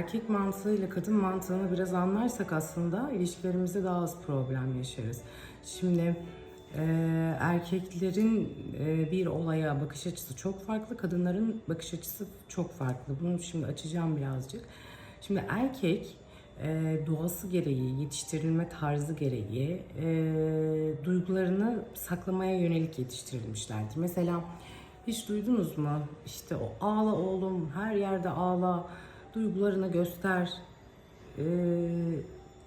erkek mantığıyla kadın mantığını biraz anlarsak aslında ilişkilerimizde daha az problem yaşarız. Şimdi e, erkeklerin e, bir olaya bakış açısı çok farklı, kadınların bakış açısı çok farklı. Bunu şimdi açacağım birazcık. Şimdi erkek e, doğası gereği, yetiştirilme tarzı gereği e, duygularını saklamaya yönelik yetiştirilmişlerdir. Mesela hiç duydunuz mu? İşte o ağla oğlum, her yerde ağla, duygularını göster, e,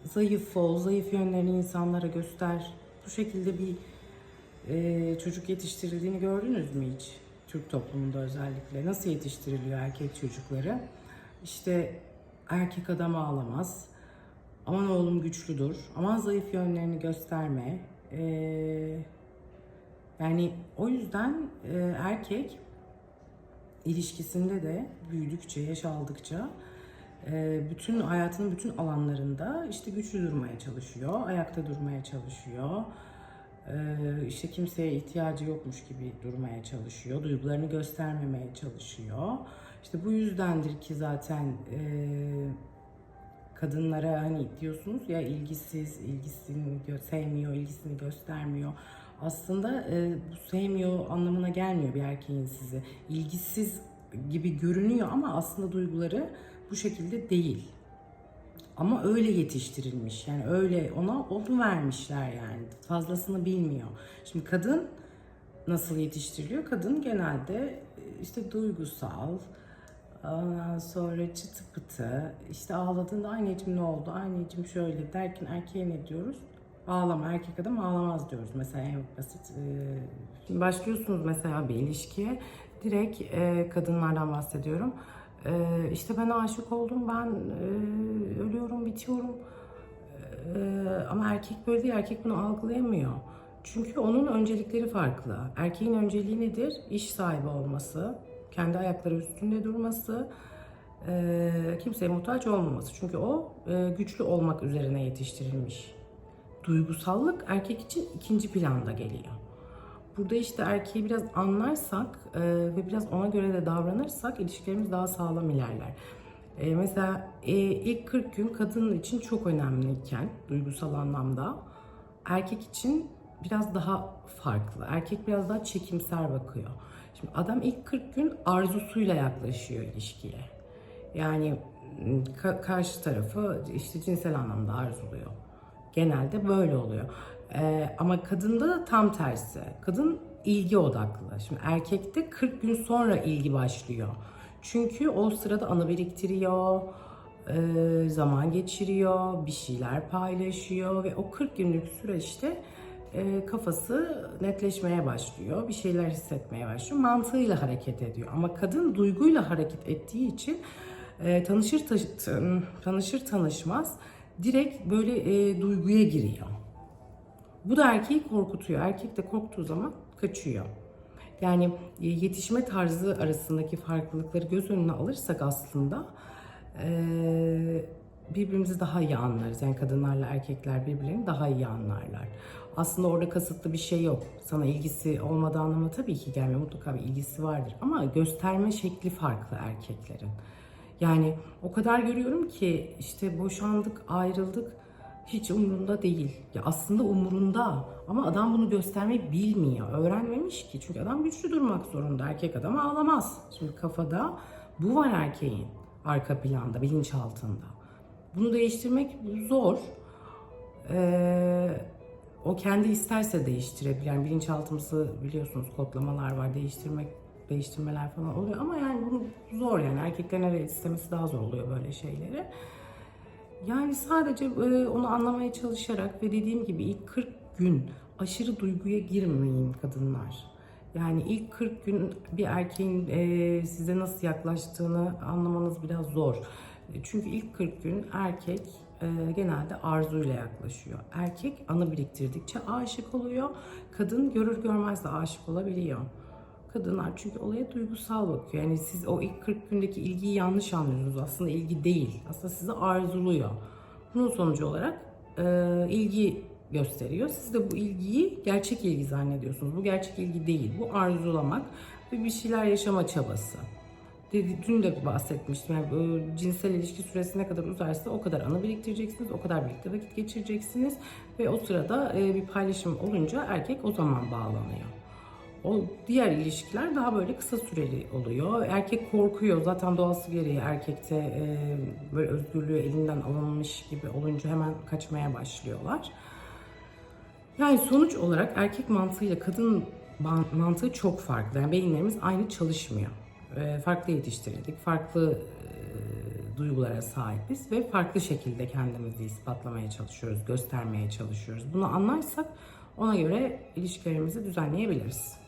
zayıf ol, zayıf yönlerini insanlara göster. Bu şekilde bir e, çocuk yetiştirildiğini gördünüz mü hiç? Türk toplumunda özellikle. Nasıl yetiştiriliyor erkek çocukları? İşte erkek adam ağlamaz. Aman oğlum güçlüdür. Aman zayıf yönlerini gösterme. Ee, yani o yüzden e, erkek ilişkisinde de büyüdükçe, yaş aldıkça e, bütün hayatının bütün alanlarında işte güçlü durmaya çalışıyor, ayakta durmaya çalışıyor. E, işte kimseye ihtiyacı yokmuş gibi durmaya çalışıyor, duygularını göstermemeye çalışıyor. İşte bu yüzdendir ki zaten e, kadınlara hani diyorsunuz ya ilgisiz, ilgisini sevmiyor, ilgisini göstermiyor. Aslında e, bu sevmiyor anlamına gelmiyor bir erkeğin sizi. İlgisiz gibi görünüyor ama aslında duyguları bu şekilde değil. Ama öyle yetiştirilmiş. Yani öyle ona onu vermişler yani. Fazlasını bilmiyor. Şimdi kadın nasıl yetiştiriliyor? Kadın genelde e, işte duygusal, ondan sonra çıtı pıtı, işte ağladığında anneciğim ne oldu, anneciğim şöyle derken erkeğe ne diyoruz? Ağlama, erkek adam ağlamaz diyoruz mesela en basit. e, Şimdi başlıyorsunuz mesela bir ilişkiye, direkt e, kadınlardan bahsediyorum. E, işte ben aşık oldum, ben e, ölüyorum, bitiyorum. Ee, ama erkek böyle değil, erkek bunu algılayamıyor. Çünkü onun öncelikleri farklı. Erkeğin önceliği nedir? İş sahibi olması, kendi ayakları üstünde durması, e, kimseye muhtaç olmaması. Çünkü o e, güçlü olmak üzerine yetiştirilmiş. Duygusallık erkek için ikinci planda geliyor. Burada işte erkeği biraz anlarsak e, ve biraz ona göre de davranırsak ilişkilerimiz daha sağlam ilerler. E, mesela e, ilk 40 gün kadın için çok önemliyken duygusal anlamda erkek için biraz daha farklı. Erkek biraz daha çekimser bakıyor. Şimdi adam ilk 40 gün arzusuyla yaklaşıyor ilişkiye. Yani ka- karşı tarafı işte cinsel anlamda arzuluyor. Genelde böyle oluyor. Ee, ama kadında da tam tersi. Kadın ilgi odaklı. Şimdi erkekte 40 gün sonra ilgi başlıyor. Çünkü o sırada anı biriktiriyor, e, zaman geçiriyor, bir şeyler paylaşıyor ve o 40 günlük süreçte e, kafası netleşmeye başlıyor, bir şeyler hissetmeye başlıyor, mantığıyla hareket ediyor. Ama kadın duyguyla hareket ettiği için e, tanışır taş- tan- tanışır tanışmaz direkt böyle e, duyguya giriyor. Bu da erkeği korkutuyor. Erkek de korktuğu zaman kaçıyor. Yani e, yetişme tarzı arasındaki farklılıkları göz önüne alırsak aslında e, birbirimizi daha iyi anlarız. Yani kadınlarla erkekler birbirlerini daha iyi anlarlar. Aslında orada kasıtlı bir şey yok. Sana ilgisi olmadığı anlamına tabii ki gelmiyor. Mutlaka bir ilgisi vardır. Ama gösterme şekli farklı erkeklerin. Yani o kadar görüyorum ki işte boşandık, ayrıldık hiç umurunda değil. Ya aslında umurunda ama adam bunu göstermeyi bilmiyor. Öğrenmemiş ki. Çünkü adam güçlü durmak zorunda. Erkek adam ağlamaz. Şimdi kafada bu var erkeğin arka planda, bilinçaltında. Bunu değiştirmek zor. Ee, o kendi isterse değiştirebilir. Yani bilinçaltımızı biliyorsunuz kodlamalar var. Değiştirmek değiştirmeler falan oluyor ama yani bunu zor yani erkeklerin evet istemesi daha zor oluyor böyle şeyleri. Yani sadece e, onu anlamaya çalışarak ve dediğim gibi ilk 40 gün aşırı duyguya girmeyin kadınlar. Yani ilk 40 gün bir erkeğin e, size nasıl yaklaştığını anlamanız biraz zor. Çünkü ilk 40 gün erkek e, genelde arzuyla yaklaşıyor. Erkek anı biriktirdikçe aşık oluyor. Kadın görür görmez de aşık olabiliyor. Kadınlar çünkü olaya duygusal bakıyor. Yani siz o ilk 40 gündeki ilgiyi yanlış anlıyorsunuz. Aslında ilgi değil. Aslında sizi arzuluyor. Bunun sonucu olarak e, ilgi gösteriyor. Siz de bu ilgiyi gerçek ilgi zannediyorsunuz. Bu gerçek ilgi değil. Bu arzulamak ve bir şeyler yaşama çabası. dün de bahsetmiştim. Yani bu cinsel ilişki süresi ne kadar uzarsa o kadar anı biriktireceksiniz, o kadar birlikte vakit geçireceksiniz ve o sırada e, bir paylaşım olunca erkek o zaman bağlanıyor. O diğer ilişkiler daha böyle kısa süreli oluyor. Erkek korkuyor. Zaten doğası gereği erkekte e, böyle özgürlüğü elinden alınmış gibi olunca hemen kaçmaya başlıyorlar. Yani sonuç olarak erkek mantığıyla kadın mantığı çok farklı. Yani beyinlerimiz aynı çalışmıyor. Ee, farklı yetiştirildik, farklı e, duygulara sahibiz ve farklı şekilde kendimizi ispatlamaya çalışıyoruz, göstermeye çalışıyoruz. Bunu anlarsak ona göre ilişkilerimizi düzenleyebiliriz.